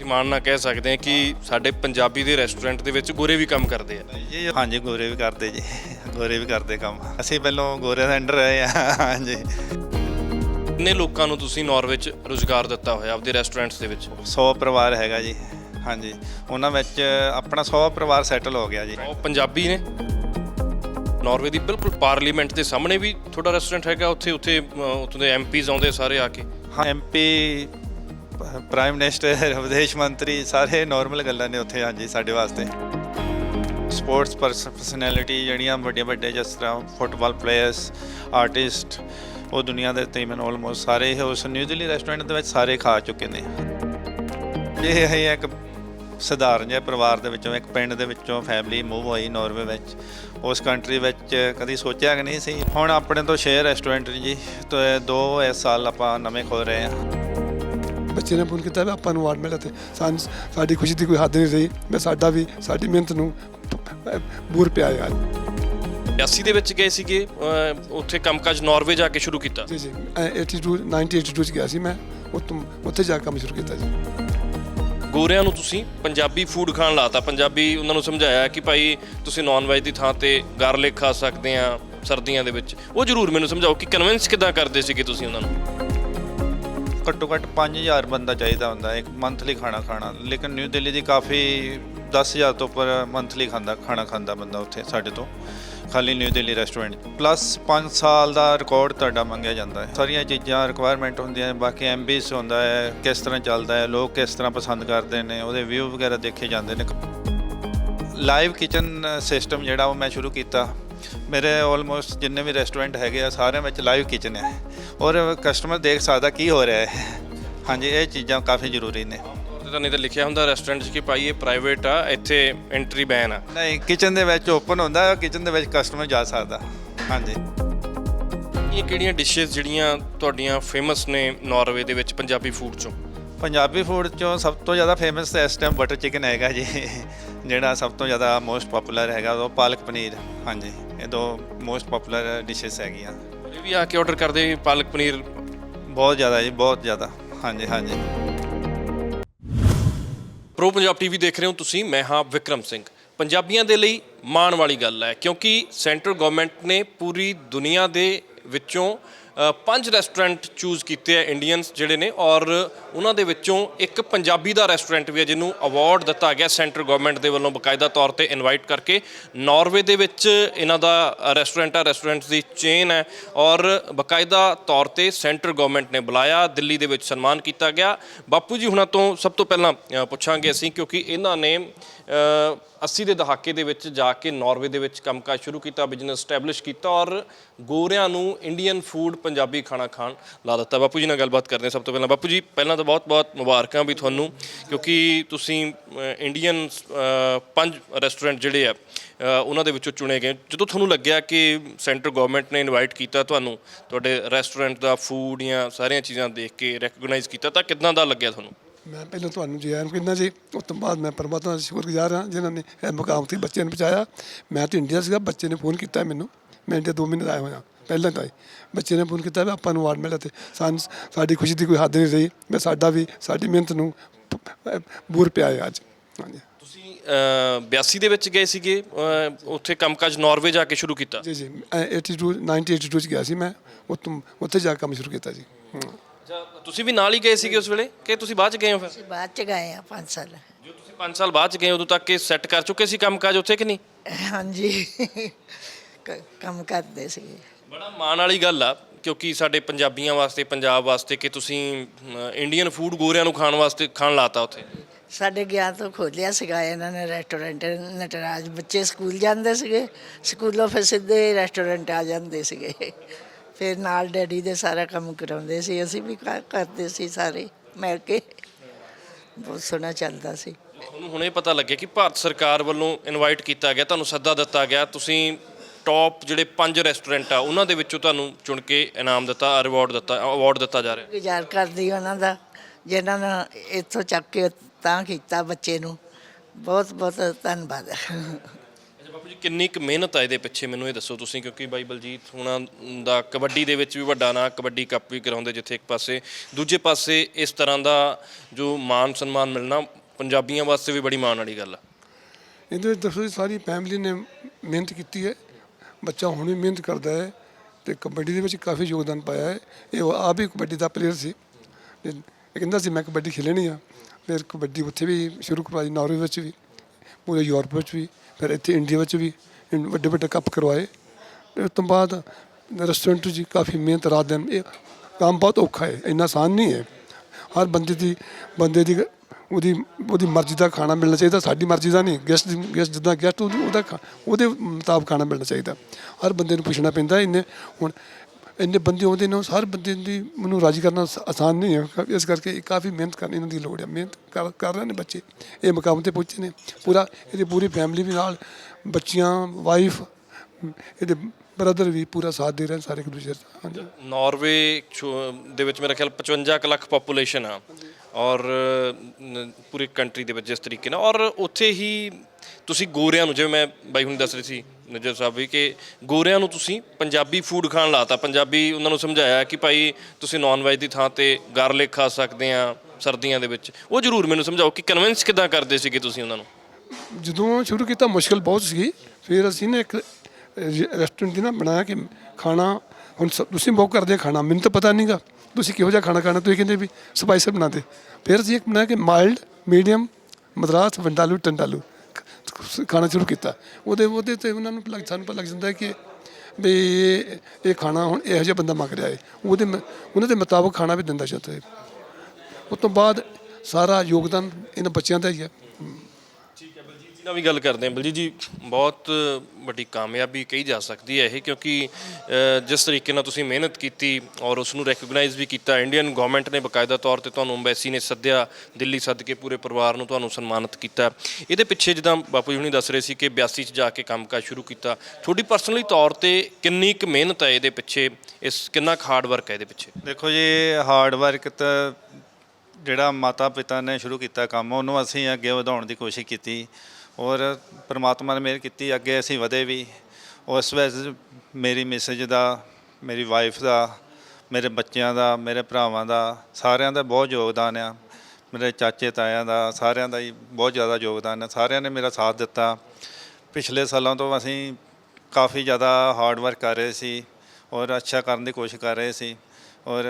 ਅਸੀਂ ਮਾਣ ਨਾਲ ਕਹਿ ਸਕਦੇ ਹਾਂ ਕਿ ਸਾਡੇ ਪੰਜਾਬੀ ਦੇ ਰੈਸਟੋਰੈਂਟ ਦੇ ਵਿੱਚ ਗੋਰੇ ਵੀ ਕੰਮ ਕਰਦੇ ਆ। ਜੀ ਹਾਂਜੀ ਗੋਰੇ ਵੀ ਕਰਦੇ ਜੀ। ਗੋਰੇ ਵੀ ਕਰਦੇ ਕੰਮ। ਅਸੀਂ ਪਹਿਲਾਂ ਗੋਰੇ ਦੇ ਅੰਡਰ ਰਹੇ ਆ। ਹਾਂਜੀ। ਕਿੰਨੇ ਲੋਕਾਂ ਨੂੰ ਤੁਸੀਂ ਨਾਰਵੇ 'ਚ ਰੋਜ਼ਗਾਰ ਦਿੱਤਾ ਹੋਇਆ ਆਪਦੇ ਰੈਸਟੋਰੈਂਟਸ ਦੇ ਵਿੱਚ? 100 ਪਰਿਵਾਰ ਹੈਗਾ ਜੀ। ਹਾਂਜੀ। ਉਹਨਾਂ ਵਿੱਚ ਆਪਣਾ 100 ਪਰਿਵਾਰ ਸੈਟਲ ਹੋ ਗਿਆ ਜੀ। ਉਹ ਪੰਜਾਬੀ ਨੇ? ਨਾਰਵੇ ਦੀ ਬਿਲਕੁਲ ਪਾਰਲੀਮੈਂਟ ਦੇ ਸਾਹਮਣੇ ਵੀ ਤੁਹਾਡਾ ਰੈਸਟੋਰੈਂਟ ਹੈਗਾ ਉੱਥੇ ਉੱਥੇ ਉੱਥੋਂ ਦੇ ਐਮਪੀਜ਼ ਆਉਂਦੇ ਸਾਰੇ ਆ ਕੇ। ਹਾਂ ਐਮਪੀ ਪ੍ਰਾਈਮ ਮਿਨਿਸਟਰ ਵਿਦੇਸ਼ ਮੰਤਰੀ ਸਾਰੇ ਨਾਰਮਲ ਗੱਲਾਂ ਨੇ ਉੱਥੇ, ਹਾਂਜੀ, ਸਾਡੇ ਵਾਸਤੇ। ਸਪੋਰਟਸ ਪਰਸਨੈਲਿਟੀ ਜਿਹੜੀਆਂ ਵੱਡੇ ਵੱਡੇ ਜਿਸ ਤਰ੍ਹਾਂ ਫੁੱਟਬਾਲ ਪਲੇਅਰਸ ਆਰਟਿਸਟ ਉਹ ਦੁਨੀਆ ਦੇ ਤਕਰੀਬਨ ਆਲਮੋਸਟ ਸਾਰੇ ਉਸ ਨਿਊ ਦਿੱਲੀ ਰੈਸਟੋਰੈਂਟ ਦੇ ਵਿੱਚ ਸਾਰੇ ਖਾ ਚੁੱਕੇ ਨੇ। ਇਹ ਹੈ ਇੱਕ ਸਧਾਰਨ ਜਿਹੇ ਪਰਿਵਾਰ ਦੇ ਵਿੱਚੋਂ, ਇੱਕ ਪਿੰਡ ਦੇ ਵਿੱਚੋਂ ਫੈਮਿਲੀ ਮੂਵ ਹੋਈ ਨਾਰਵੇ ਵਿੱਚ। ਉਸ ਕੰਟਰੀ ਵਿੱਚ ਕਦੀ ਸੋਚਿਆ ਕਿ ਨਹੀਂ ਸੀ? ਹੁਣ ਆਪਣੇ ਤੋਂ 6 ਰੈਸਟੋਰੈਂਟ ਨੇ ਜੀ, ਤੇ ਦੋ ਇਸ ਸਾਲ ਆਪਾਂ ਨਵੇਂ ਖੋਲ ਰਹੇ ਹਾਂ। ਬੱਚੇ ਨੇ ਫੋਨ ਕੀਤਾ ਵੀ ਆਪਾਂ ਨੂੰ ਅਵਾਰਡ ਮਿਲਿਆ ਤੇ ਸਾਨੂੰ ਸਾਡੀ ਖੁਸ਼ੀ ਦੀ ਕੋਈ ਹੱਦ ਨਹੀਂ ਰਹੀ। ਮੈਂ ਸਾਡਾ ਵੀ ਸਾਡੀ ਮਿਹਨਤ ਨੂੰ ਬੂਰ ਪਿਆ ਯਾਰ 82 ਦੇ ਵਿੱਚ ਗਏ ਸੀਗੇ ਉੱਥੇ ਕੰਮਕਾਜ ਨਾਰਵੇ ਜਾ ਕੇ ਸ਼ੁਰੂ ਕੀਤਾ। ਜੀ ਜੀ। ਅਹ 82 1982 ਚ ਗਿਆ ਸੀ ਮੈਂ ਉੱਥੋਂ ਉੱਥੇ ਜਾ ਕੇ ਕੰਮ ਸ਼ੁਰੂ ਕੀਤਾ ਜੀ। ਗੋਰਿਆਂ ਨੂੰ ਤੁਸੀਂ ਪੰਜਾਬੀ ਫੂਡ ਖਾਣ ਲਾਤਾ। ਪੰਜਾਬੀ ਉਹਨਾਂ ਨੂੰ ਸਮਝਾਇਆ ਕਿ ਭਾਈ ਤੁਸੀਂ ਨਾਨ ਵੈਜ ਦੀ ਥਾਂ ਤੇ ਗਾਰਲਿਕ ਖਾ ਸਕਦੇ ਆ ਸਰਦੀਆਂ ਦੇ ਵਿੱਚ। ਉਹ ਜਰੂਰ ਮੈਨੂੰ ਸਮਝਾਓ ਕਿ ਕਨਵਿੰਸ ਕਿਦਾਂ ਕਰਦੇ ਸੀਗੇ ਤੁਸੀਂ ਉਹਨਾਂ ਨੂੰ? ਘੱਟੋ ਘੱਟ 5000 ਬੰਦਾ ਚਾਹੀਦਾ ਹੁੰਦਾ, ਇੱਕ ਮੰਥਲੀ ਖਾਣਾ ਖਾਣਾ। ਲੇਕਿਨ ਨਿਊ ਦਿੱਲੀ ਦੀ ਕਾਫੀ 10000 ਤੋਂ ਉੱਪਰ ਮੰਥਲੀ ਖਾਂਦਾ, ਖਾਣਾ ਖਾਂਦਾ ਬੰਦਾ ਉੱਥੇ ਸਾਡੇ ਤੋਂ, ਖਾਲੀ ਨਿਊ ਦਿੱਲੀ ਰੈਸਟੋਰੈਂਟ ਪਲੱਸ 5 ਸਾਲ ਦਾ ਰਿਕਾਰਡ ਤੁਹਾਡਾ ਮੰਗਿਆ ਜਾਂਦਾ ਹੈ। ਸਾਰੀਆਂ ਚੀਜ਼ਾਂ ਰਿਕੁਆਇਰਮੈਂਟ ਹੁੰਦੀਆਂ ਨੇ, ਬਾਕੀ ਐਮਬੀਸ ਹੁੰਦਾ ਹੈ, ਕਿਸ ਤਰ੍ਹਾਂ ਚੱਲਦਾ ਹੈ, ਲੋਕ ਕਿਸ ਤਰ੍ਹਾਂ ਪਸੰਦ ਕਰਦੇ ਨੇ, ਉਹਦੇ ਵਿਊ ਵਗੈਰਾ ਦੇਖੇ ਜਾਂਦੇ ਨੇ। ਲਾਈਵ ਕਿਚਨ ਸਿਸਟਮ ਜਿਹੜਾ ਉਹ ਮੈਂ ਸ਼ੁਰੂ ਕੀਤਾ। ਮੇਰੇ ਆਲਮੋਸਟ ਜਿੰਨੇ ਵੀ ਰੈਸਟੋਰੈਂਟ ਹੈਗੇ ਆ ਸਾਰਿਆਂ ਵਿੱਚ ਲਾਈਵ ਕਿਚਨ ਹੈ ਔਰ ਕਸਟਮਰ ਦੇਖ ਸਕਦਾ ਕੀ ਹੋ ਰਿਹਾ ਹੈ। ਹਾਂਜੀ ਇਹ ਚੀਜ਼ਾਂ ਕਾਫੀ ਜ਼ਰੂਰੀ ਨੇ। ਤੇ ਤਾਂ ਨਹੀਂ ਤਾਂ ਲਿਖਿਆ ਹੁੰਦਾ ਰੈਸਟੋਰੈਂਟ 'ਚ ਕਿ ਭਾਈ ਇਹ ਪ੍ਰਾਈਵੇਟ ਆ ਇੱਥੇ ਐਂਟਰੀ ਬੈਨ ਆ। ਨਹੀਂ ਕਿਚਨ ਦੇ ਵਿੱਚ ਓਪਨ ਹੁੰਦਾ ਹੈ ਕਿਚਨ ਦੇ ਵਿੱਚ ਕਸਟਮਰ ਜਾ ਸਕਦਾ। ਹਾਂਜੀ। ਇਹ ਕਿਹੜੀਆਂ ਡਿਸ਼ਸ ਜਿਹੜੀਆਂ ਤੁਹਾਡੀਆਂ ਫੇਮਸ ਨੇ ਨਾਰਵੇ ਦੇ ਵਿੱਚ ਪੰਜਾਬੀ ਫੂਡ 'ਚੋਂ? ਪੰਜਾਬੀ ਫੂਡ ਚੋਂ ਸਭ ਤੋਂ ਜ਼ਿਆਦਾ ਫੇਮਸ ਤਾਂ ਇਸ ਟਾਈਮ ਬਟਰ ਚਿਕਨ ਹੈਗਾ ਜੀ। ਜਿਹੜਾ ਸਭ ਤੋਂ ਜ਼ਿਆਦਾ ਮੋਸਟ ਪਪੂਲਰ ਹੈਗਾ ਉਹ ਪਾਲਕ ਪਨੀਰ। ਹਾਂਜੀ। ਇਹ ਦੋ ਮੋਸਟ ਪਪੂਲਰ ਡਿਸ਼ਸ ਹੈਗੀਆਂ। ਇਹ ਵੀ ਆ ਕੇ ਆਰਡਰ ਕਰਦੇ ਪਾਲਕ ਪਨੀਰ। ਬਹੁਤ ਜ਼ਿਆਦਾ ਜੀ ਬਹੁਤ ਜ਼ਿਆਦਾ। ਹਾਂਜੀ ਹਾਂਜੀ। ਪ੍ਰੋ ਪੰਜਾਬ ਟੀਵੀ ਦੇਖ ਰਹੇ ਹੋ ਤੁਸੀਂ ਮੈਂ ਹਾਂ ਵਿਕਰਮ ਸਿੰਘ। ਪੰਜਾਬੀਆਂ ਦੇ ਲਈ ਮਾਣ ਵਾਲੀ ਗੱਲ ਹੈ ਕਿਉਂਕਿ ਸੈਂਟਰ ਗਵਰਨਮੈਂਟ ਨੇ ਪੂਰੀ ਦੁਨੀਆ ਦੇ ਵਿੱਚੋਂ ਪੰਜ ਰੈਸਟੋਰੈਂਟ ਚੂਜ਼ ਕੀਤੇ ਆ ਇੰਡੀਅਨਸ ਜਿਹੜੇ ਨੇ ਔਰ ਉਹਨਾਂ ਦੇ ਵਿੱਚੋਂ ਇੱਕ ਪੰਜਾਬੀ ਦਾ ਰੈਸਟੋਰੈਂਟ ਵੀ ਹੈ ਜਿਹਨੂੰ ਅਵਾਰਡ ਦਿੱਤਾ ਗਿਆ ਸੈਂਟਰ ਗਵਰਨਮੈਂਟ ਦੇ ਵੱਲੋਂ ਬਕਾਇਦਾ ਤੌਰ ਤੇ ਇਨਵਾਈਟ ਕਰਕੇ। ਨਾਰਵੇ ਦੇ ਵਿੱਚ ਇਹਨਾਂ ਦਾ ਰੈਸਟੋਰੈਂਟ ਆ ਰੈਸਟੋਰੈਂਟਸ ਦੀ ਚੇਨ ਹੈ ਔਰ ਬਕਾਇਦਾ ਤੌਰ ਤੇ ਸੈਂਟਰ ਗਵਰਨਮੈਂਟ ਨੇ ਬੁਲਾਇਆ, ਦਿੱਲੀ ਦੇ ਵਿੱਚ ਸਨਮਾਨ ਕੀਤਾ ਗਿਆ। ਬਾਪੂ ਜੀ, ਹੁਣਾਂ ਤੋਂ ਸਭ ਤੋਂ ਪਹਿਲਾਂ ਪੁੱਛਾਂਗੇ ਅਸੀਂ ਕਿਉਂਕਿ ਇਹਨਾਂ ਨੇ 80 ਦੇ ਦਹਾਕੇ ਦੇ ਵਿੱਚ ਜਾ ਕੇ ਨਾਰਵੇ ਦੇ ਵਿੱਚ ਕੰਮਕਾਜ ਸ਼ੁਰੂ ਕੀਤਾ ਬਿਜ਼ਨਸ ਸਟੈਬਲਿਸ਼ ਕੀਤਾ ਔਰ ਗੋਰਿਆਂ ਨੂੰ ਇੰਡੀਅਨ ਫੂਡ ਪੰਜਾਬੀ ਖਾਣਾ ਖਾਣ ਲਾ ਦਿੱਤਾ। ਬਾਪੂ ਜੀ ਨਾਲ ਗੱਲਬਾਤ ਕਰਦੇ ਹਾਂ ਸਭ ਤੋਂ ਪਹਿਲਾਂ। ਬਾਪੂ ਜੀ, ਪਹਿਲਾਂ ਤਾਂ ਬਹੁਤ-ਬਹੁਤ ਮੁਬਾਰਕਾਂ ਵੀ ਤੁਹਾਨੂੰ, ਕਿਉਂਕਿ ਤੁਸੀਂ ਇੰਡੀਅਨ ਪੰਜ ਰੈਸਟੋਰੈਂਟ ਜਿਹੜੇ ਆ ਉਹਨਾਂ ਦੇ ਵਿੱਚੋਂ ਚੁਣੇ ਗਏ। ਜਦੋਂ ਤੁਹਾਨੂੰ ਲੱਗਿਆ ਕਿ ਸੈਂਟਰ ਗਵਰਨਮੈਂਟ ਨੇ ਇਨਵਾਈਟ ਕੀਤਾ ਤੁਹਾਨੂੰ, ਤੁਹਾਡੇ ਰੈਸਟੋਰੈਂਟ ਦਾ ਫੂਡ ਜਾਂ ਸਾਰੀਆਂ ਚੀਜ਼ਾਂ ਦੇਖ ਕੇ ਰੈਕਗਨਾਈਜ਼ ਕੀਤਾ, ਤਾਂ ਕਿਦਾਂ ਦਾ ਲੱਗਿਆ ਤੁਹਾਨੂੰ? ਮੈਂ ਪਹਿਲਾਂ ਤੁਹਾਨੂੰ ਜੀ ਆਇਆਂ ਨੂੰ ਕਹਿੰਦਾ ਜੀ ਉਸ ਤੋਂ ਬਾਅਦ ਮੈਂ ਪਰਮਾਤਮਾ ਦਾ ਸ਼ੁਕਰਗੁਜ਼ਾਰ ਹਾਂ ਜਿਨ੍ਹਾਂ ਨੇ ਇਹ ਮੁਕਾਮ ਤੇ ਬੱਚੇ ਨੂੰ ਪਹੁੰਚਾਇਆ। ਮੈਂ ਤਾਂ ਇੰਡੀਆ ਸੀਗਾ ਬੱਚੇ ਨੇ ਫੋਨ ਕੀਤਾ ਮੈਨੂੰ। ਮੈਂ ਇੰਡੀਆ 2 ਮਹੀਨੇ ਦਾ ਆਇਆ ਹੋਇਆ ਪਹਿਲਾਂ ਤਾਂ ਬੱਚੇ ਨੇ ਫੋਨ ਕੀਤਾ ਵੀ ਆਪਾਂ ਨੂੰ ਅਵਾਰਡ ਮਿਲਿਆ ਤੇ ਸਾਨੂੰ ਸਾਡੀ ਖੁਸ਼ੀ ਦੀ ਕੋਈ ਹੱਦ ਨਹੀਂ ਰਹੀ। ਮੈਂ ਸਾਡਾ ਵੀ ਸਾਡੀ ਮਿਹਨਤ ਨੂੰ ਬੂਰ ਪਿਆ ਹੈ ਅੱਜ। ਹਾਂਜੀ। ਤੁਸੀਂ ਅ, 82 ਦੇ ਵਿੱਚ ਗਏ ਸੀਗੇ ਉੱਥੇ ਕੰਮਕਾਜ ਨਾਰਵੇ ਜਾ ਕੇ ਸ਼ੁਰੂ ਕੀਤਾ। ਜੀ ਜੀ। ਅਹ 82 1982 ਚ ਗਿਆ ਸੀ ਮੈਂ। ਉੱਥੋਂ ਉੱਥੇ ਜਾ ਕੇ ਕੰਮ ਸ਼ੁਰੂ ਕੀਤਾ ਜੀ। ਹਾਂ। ਅੱਛਾ ਤੁਸੀਂ ਵੀ ਨਾਲ ਹੀ ਗਏ ਸੀਗੇ ਉਸ ਵੇਲੇ? ਕਿ ਤੁਸੀਂ ਬਾਅਦ ਚ ਗਏ ਹੋ ਫਿਰ? ਅਸੀਂ ਬਾਅਦ ਚ ਗਏ ਆ 5 ਸਾਲ। ਜੋ ਤੁਸੀਂ 5 ਸਾਲ ਬਾਅਦ ਚ ਗਏ ਉਦੋਂ ਤੱਕ ਇਹ ਸੈੱਟ ਕਰ ਚੁੱਕੇ ਸੀ ਕੰਮਕਾਜ ਉੱਥੇ ਕਿ ਨਹੀਂ? ਹਾਂਜੀ। ਕ- ਕੰਮ ਕਰਦੇ ਸੀਗੇ। ਬੜਾ ਮਾਣ ਵਾਲੀ ਗੱਲ ਆ ਕਿਉਂਕਿ ਸਾਡੇ ਪੰਜਾਬੀਆਂ ਵਾਸਤੇ ਪੰਜਾਬ ਵਾਸਤੇ ਕਿ ਤੁਸੀਂ ਇੰਡੀਅਨ ਫੂਡ ਗੋਰਿਆਂ ਨੂੰ ਖਾਣ ਵਾਸਤੇ ਖਾਣ ਲਾਤਾ ਉੱਥੇ। ਸਾਡੇ ਗਿਆ ਤੋਂ ਖੋਲਿਆ ਸੀਗਾ ਇਹਨਾਂ ਨੇ ਰੈਸਟੋਰੈਂਟ ਨਟਰਾਜ ਬੱਚੇ ਸਕੂਲ ਜਾਂਦੇ ਸੀਗੇ ਸਕੂਲੋਂ ਫਿਰ ਸਿੱਧੇ ਰੈਸਟੋਰੈਂਟ ਆ ਜਾਂਦੇ ਸੀਗੇ। ਫਿਰ ਨਾਲ ਡੈਡੀ ਦੇ ਸਾਰਾ ਕੰਮ ਕਰਾਉਂਦੇ ਸੀ ਅਸੀਂ ਵੀ ਕਰ- ਕਰਦੇ ਸੀ ਸਾਰੇ ਮਿਲ ਕੇ। ਬਹੁਤ ਸੋਹਣਾ ਚੱਲਦਾ ਸੀ। ਤੁਹਾਨੂੰ ਹੁਣੇ ਪਤਾ ਲੱਗਿਆ ਕਿ ਭਾਰਤ ਸਰਕਾਰ ਵੱਲੋਂ ਇਨਵਾਈਟ ਕੀਤਾ ਗਿਆ ਤੁਹਾਨੂੰ ਸੱਦਾ ਦਿੱਤਾ ਗਿਆ ਤੁਸੀਂ ਟੌਪ ਜਿਹੜੇ ਪੰਜ ਰੈਸਟੋਰੈਂਟ ਆ ਉਹਨਾਂ ਦੇ ਵਿੱਚੋਂ ਤੁਹਾਨੂੰ ਚੁਣ ਕੇ ਇਨਾਮ ਦਿੱਤਾ ਰਿਵਾਰਡ ਦਿੱਤਾ ਅਵਾਰਡ ਦਿੱਤਾ ਜਾ ਰਿਹਾ। ਗੁਜ਼ਾਰ ਕਰਦੀ ਉਹਨਾਂ ਦਾ ਜਿਨ੍ਹਾਂ ਨੇ ਇੱਥੋਂ ਚੱਕ ਕੇ ਤਾਂ ਕੀਤਾ ਬੱਚੇ ਨੂੰ। ਬਹੁਤ ਬਹੁਤ ਧੰਨਵਾਦ। ਕਿੰਨੀ ਕੁ ਮਿਹਨਤ ਆ ਇਹਦੇ ਪਿੱਛੇ? ਮੈਨੂੰ ਇਹ ਦੱਸੋ ਤੁਸੀਂ, ਕਿਉਂਕਿ ਬਾਈ ਬਲਜੀਤ ਹੁਣਾਂ ਦਾ ਕਬੱਡੀ ਦੇ ਵਿੱਚ ਵੀ ਵੱਡਾ ਨਾਂ, ਕਬੱਡੀ ਕੱਪ ਵੀ ਕਰਾਉਂਦੇ ਜਿੱਥੇ ਇੱਕ ਪਾਸੇ। ਦੂਜੇ ਪਾਸੇ ਇਸ ਤਰ੍ਹਾਂ ਦਾ ਜੋ ਮਾਨ ਸਨਮਾਨ ਮਿਲਣਾ ਪੰਜਾਬੀਆਂ ਵਾਸਤੇ ਵੀ ਬੜੀ ਮਾਣ ਵਾਲੀ ਗੱਲ ਆ। ਇਹਦੇ ਵਿੱਚ ਦੱਸੋ ਜੀ, ਸਾਰੀ ਫੈਮਿਲੀ ਨੇ ਮਿਹਨਤ ਕੀਤੀ ਹੈ। ਬੱਚਾ ਹੁਣ ਵੀ ਮਿਹਨਤ ਕਰਦਾ ਹੈ ਤੇ ਕਬੱਡੀ ਦੇ ਵਿੱਚ ਕਾਫੀ ਯੋਗਦਾਨ ਪਾਇਆ ਹੈ। ਇਹ ਉਹ ਆਪ ਵੀ ਕਬੱਡੀ ਦਾ ਪਲੇਅਰ ਸੀ। ਤੇ ਇਹ ਕਹਿੰਦਾ ਸੀ, ਮੈਂ ਕਬੱਡੀ ਖੇਲਣੀ ਆ। ਫਿਰ ਕਬੱਡੀ ਉੱਥੇ ਵੀ ਸ਼ੁਰੂ ਕਰਵਾਈ, ਨਾਰਵੇ ਵਿੱਚ ਵੀ, ਪੂਰੇ ਯੂਰਪ ਵਿੱਚ ਵੀ। ਫਿਰ ਇੱਥੇ ਇੰਡੀਆ ਵਿੱਚ ਵੀ ਵੱਡੇ ਵੱਡੇ ਕੱਪ ਕਰਵਾਏ। ਉਸ ਤੋਂ ਬਾਅਦ ਰੈਸਟੋਰੈਂਟ ਜੀ ਕਾਫੀ ਮਿਹਨਤ, ਰਾਤ ਦਿਨ ਇਹ ਕੰਮ ਬਹੁਤ ਔਖਾ ਹੈ, ਇੰਨਾ ਆਸਾਨ ਨਹੀਂ ਹੈ। ਹਰ ਬੰਦੇ ਦੀ ਬੰਦੇ ਦੀ ਉਹਦੀ ਉਹਦੀ ਮਰਜ਼ੀ ਦਾ ਖਾਣਾ ਮਿਲਣਾ ਚਾਹੀਦਾ, ਸਾਡੀ ਮਰਜ਼ੀ ਦਾ ਨਹੀਂ। ਗੈਸਟ ਗੈਸਟ ਜਿੱਦਾਂ ਗੈਸਟ ਉਹਦਾ, ਉਹਦੇ ਮੁਤਾਬਕ ਖਾਣਾ ਮਿਲਣਾ ਚਾਹੀਦਾ। ਹਰ ਬੰਦੇ ਨੂੰ ਪੁੱਛਣਾ ਪੈਂਦਾ ਇੰਨੇ ਹੁਣ ਇੰਨੇ ਬੰਦੇ ਆਉਂਦੇ ਨੇ, ਹਰ ਬੰਦੇ ਦੀ ਮੈਨੂੰ ਰਾਜੀ ਕਰਨਾ ਆਸਾਨ ਨਹੀਂ ਹੈ ਇਸ ਕਰਕੇ ਇਹ ਕਾਫੀ ਮਿਹਨਤ ਕਰਨ, ਇਹਨਾਂ ਦੀ ਲੋੜ ਹੈ। ਮਿਹਨਤ ਕਰ ਕਰ ਰਹੇ ਨੇ ਬੱਚੇ। ਇਹ ਮੁਕਾਮ ਤੇ ਪਹੁੰਚੇ ਨੇ। ਪੂਰਾ ਇਹਦੀ ਪੂਰੀ ਫੈਮਿਲੀ ਵੀ ਨਾਲ, ਬੱਚੀਆਂ ਵਾਈਫ ਇਹਦੇ ਬ੍ਰਦਰ ਵੀ ਪੂਰਾ ਸਾਥ ਦੇ ਰਹੇ ਨੇ ਸਾਰੇ ਇੱਕ ਦੂਜੇ ਦਾ। ਹਾਂਜੀ। ਨਾਰਵੇ ਛੋ- ਦੇ ਵਿੱਚ ਮੇਰਾ ਖਿਆਲ 55 ਕੁ ਲੱਖ ਪੋਪੂਲੇਸ਼ਨ ਆ। ਔਰ, ਨ- ਪੂਰੀ ਕੰਟਰੀ ਦੇ ਵਿੱਚ ਜਿਸ ਤਰੀਕੇ ਨਾਲ, ਔਰ ਉੱਥੇ ਹੀ ਤੁਸੀਂ ਗੋਰਿਆਂ ਨੂੰ, ਜਿਵੇਂ ਮੈਂ ਬਾਈ ਹੁਣ ਦੱਸ ਰਹੀ ਸੀ, ਨਜਰ ਸਾਹਿਬ ਵੀ, ਕਿ ਗੋਰਿਆਂ ਨੂੰ ਤੁਸੀਂ ਪੰਜਾਬੀ ਫੂਡ ਖਾਣ ਲਾਤਾ। ਪੰਜਾਬੀ ਉਹਨਾਂ ਨੂੰ ਸਮਝਾਇਆ ਕਿ ਭਾਈ ਤੁਸੀਂ ਨਾਨ ਵੈਜ ਦੀ ਥਾਂ ਤੇ ਗਾਰਲਿਕ ਖਾ ਸਕਦੇ ਆ ਸਰਦੀਆਂ ਦੇ ਵਿੱਚ। ਉਹ ਜ਼ਰੂਰ ਮੈਨੂੰ ਸਮਝਾਓ ਕਿ ਕਨਵਿੰਸ ਕਿਦਾਂ ਕਰਦੇ ਸੀਗੇ ਤੁਸੀਂ ਉਹਨਾਂ ਨੂੰ? ਜਦੋਂ ਸ਼ੁਰੂ ਕੀਤਾ, ਮੁਸ਼ਕਲ ਬਹੁਤ ਸੀ ਫਿਰ ਅਸੀਂ ਨੇ ਇੱਕ ਰੈਸਟੋਰੈਂਟ ਦੀ ਨਾ ਬਣਾਇਆ ਕਿ ਖਾਣਾ, ਹੁਣ ਸ- ਤੁਸੀਂ ਬਹੁਤ ਕਰਦੇ ਖਾਣਾ, ਮੈਨੂੰ ਤਾਂ ਪਤਾ ਨਹੀਂਗਾ। ਤੁਸੀਂ ਕਿਹੋ ਜਿਹਾ ਖਾਣਾ ਖਾਣਾ, ਤੁਸੀਂ ਕਹਿੰਦੇ ਵੀ ਸਪਾਈਸੀ ਬਣਾ ਦੇ। ਫਿਰ ਅਸੀਂ ਇੱਕ ਬਣਾਇਆ ਕਿ ਮਾਈਲਡ ਮੀਡੀਅਮ ਮਦਰਾਸ, ਵੰਡਾਲੂ, ਟੰਡਾਲੂ। ਖਾਣਾ ਸ਼ੁਰੂ ਕੀਤਾ। ਉਹਦੇ ਉਹਦੇ ਤੇ ਉਹਨਾਂ ਨੂੰ ਲੱਗ, ਸਾਨੂੰ ਪਤਾ ਲੱਗ ਜਾਂਦਾ ਕਿ ਵੀ ਇਹ ਖਾਣਾ ਹੁਣ ਇਹੋ ਜਿਹਾ ਬੰਦਾ ਮੰਗ ਰਿਹਾ ਹੈ। ਉਹਦੇ ਮ- ਉਹਨਾਂ ਦੇ ਮੁਤਾਬਕ ਖਾਣਾ ਵੀ ਦਿੰਦਾ ਜਾਂਦਾ ਹੈ ਉਸ ਤੋਂ ਬਾਅਦ ਸਾਰਾ ਯੋਗਦਾਨ ਇਹਨਾਂ ਬੱਚਿਆਂ ਦਾ ਹੀ ਹੈ। ਜੀ ਨਾਲ ਵੀ ਗੱਲ ਕਰਦੇ ਹਾਂ ਬਲਜੀਤ ਜੀ, ਬਹੁਤ ਵੱਡੀ ਕਾਮਯਾਬੀ ਕਹੀ ਜਾ ਸਕਦੀ ਹੈ ਇਹ ਕਿਉਂਕਿ ਜਿਸ ਤਰੀਕੇ ਨਾਲ ਤੁਸੀਂ ਮਿਹਨਤ ਕੀਤੀ ਔਰ ਉਸ ਨੂੰ ਰੈਕਗਨਾਈਜ਼ ਵੀ ਕੀਤਾ ਇੰਡੀਅਨ ਗਵਰਨਮੈਂਟ ਨੇ ਬਕਾਇਦਾ ਤੌਰ ਤੇ ਤੁਹਾਨੂੰ ਐਮਬੈਸੀ ਨੇ ਸੱਦਿਆ, ਦਿੱਲੀ ਸੱਦ ਕੇ ਪੂਰੇ ਪਰਿਵਾਰ ਨੂੰ ਤੁਹਾਨੂੰ ਸਨਮਾਨਿਤ ਕੀਤਾ। ਇਹਦੇ ਪਿੱਛੇ ਜਿੱਦਾਂ ਬਾਪੂ ਜੀ ਹੁਣੀ ਦੱਸ ਰਹੇ ਸੀ ਕਿ 82 ਚ ਜਾ ਕੇ ਕੰਮਕਾਜ ਸ਼ੁਰੂ ਕੀਤਾ। ਤੁਹਾਡੀ ਪਰਸਨਲੀ ਤੌਰ ਤੇ ਕਿੰਨੀ ਕੁ ਮਿਹਨਤ ਹੈ ਇਹਦੇ ਪਿੱਛੇ? ਇਸ ਕਿੰਨਾ ਕੁ ਹਾਰਡ ਵਰਕ ਹੈ ਇਹਦੇ ਪਿੱਛੇ? ਦੇਖੋ ਜੀ ਹਾਰਡ ਵਰਕ ਤਾਂ ਜਿਹੜਾ ਮਾਤਾ ਪਿਤਾ ਨੇ ਸ਼ੁਰੂ ਕੀਤਾ ਕੰਮ, ਉਹਨੂੰ ਅਸੀਂ ਅੱਗੇ ਵਧਾਉਣ ਦੀ ਕੋਸ਼ਿਸ਼ ਕੀਤੀ। ਔਰ ਪ੍ਰਮਾਤਮਾ ਨੇ ਮਿਹਰ ਕੀਤੀ, ਅੱਗੇ ਅਸੀਂ ਵਧੇ ਵੀ। ਉਸ ਵਿੱਚ ਮੇਰੀ ਮਿਸਜ ਦਾ, ਮੇਰੀ ਵਾਈਫ ਦਾ, ਮੇਰੇ ਬੱਚਿਆਂ ਦਾ, ਮੇਰੇ ਭਰਾਵਾਂ ਦਾ, ਸਾਰਿਆਂ ਦਾ ਬਹੁਤ ਯੋਗਦਾਨ ਆ। ਮੇਰੇ ਚਾਚੇ ਤਾਇਆਂ ਦਾ, ਸਾਰਿਆਂ ਦਾ ਹੀ ਬਹੁਤ ਜ਼ਿਆਦਾ ਯੋਗਦਾਨ ਹੈ ਸਾਰਿਆਂ ਨੇ ਮੇਰਾ ਸਾਥ ਦਿੱਤਾ। ਪਿਛਲੇ ਸਾਲਾਂ ਤੋਂ ਅਸੀਂ ਕਾਫੀ ਜ਼ਿਆਦਾ ਹਾਰਡ ਵਰਕ ਕਰ ਰਹੇ ਸੀ ਔਰ ਅੱਛਾ ਕਰਨ ਦੀ ਕੋਸ਼ਿਸ਼ ਕਰ ਰਹੇ ਸੀ। ਔਰ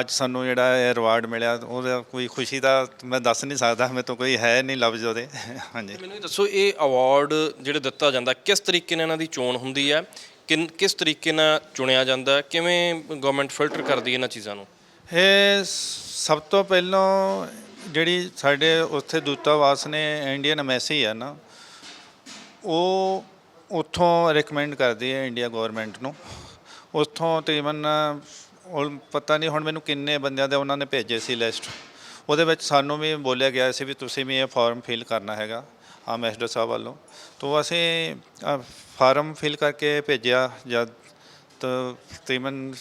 ਅੱਜ ਸਾਨੂੰ ਜਿਹੜਾ ਇਹ ਰਿਵਾਰਡ ਮਿਲਿਆ ਉਹਦਾ ਕੋਈ ਖੁਸ਼ੀ ਦਾ ਮੈਂ ਦੱਸ ਨਹੀਂ ਸਕਦਾ ਮੇਰੇ ਤੋਂ ਕੋਈ ਹੈ ਨਹੀਂ ਲਫ਼ਜ਼ ਉਹਦੇ। ਹਾਂਜੀ। ਮੈਨੂੰ ਇਹ ਦੱਸੋ ਇਹ ਅਵਾਰਡ ਜਿਹੜੇ ਦਿੱਤਾ ਜਾਂਦਾ ਕਿਸ ਤਰੀਕੇ ਨਾਲ ਇਹਨਾਂ ਦੀ ਚੋਣ ਹੁੰਦੀ ਹੈ? ਕਿਨ ਕਿਸ ਤਰੀਕੇ ਨਾਲ ਚੁਣਿਆ ਜਾਂਦਾ? ਕਿਵੇਂ ਗਵਰਨਮੈਂਟ ਫਿਲਟਰ ਕਰਦੀ ਹੈ ਇਹਨਾਂ ਚੀਜ਼ਾਂ ਨੂੰ? ਇਹ ਸਭ ਤੋਂ ਪਹਿਲਾਂ ਜਿਹੜੀ ਸਾਡੇ ਉੱਥੇ ਦੂਤਾਵਾਸ ਨੇ ਇੰਡੀਅਨ ਐਮਬੈਸੀ ਹੈ ਨਾ ਉਹ ਉੱਥੋਂ ਰეკਮੈਂਡ ਕਰਦੀ ਹੈ ਇੰਡੀਆ ਗਵਰਨਮੈਂਟ ਨੂੰ। ਉੱਥੋਂ ਤਕਰੀਬਨ ਉਹ ਪਤਾ ਨਹੀਂ ਹੁਣ ਮੈਨੂੰ ਕਿੰਨੇ ਬੰਦਿਆਂ ਦੇ ਉਹਨਾਂ ਨੇ ਭੇਜੇ ਸੀ ਲਿਸਟ ਉਹਦੇ ਵਿੱਚ ਸਾਨੂੰ ਵੀ ਬੋਲਿਆ ਗਿਆ ਸੀ ਵੀ ਤੁਸੀਂ ਵੀ ਇਹ ਫਾਰਮ ਫਿਲ ਕਰਨਾ ਹੈਗਾ ਐਮਐਸਡੋ ਸਾਹਿਬ ਵੱਲੋਂ। ਤੋਂ ਅਸੀਂ ਫਾਰਮ ਫਿਲ ਕਰਕੇ ਭੇਜਿਆ ਜਦ ਤਕਰੀਬਨ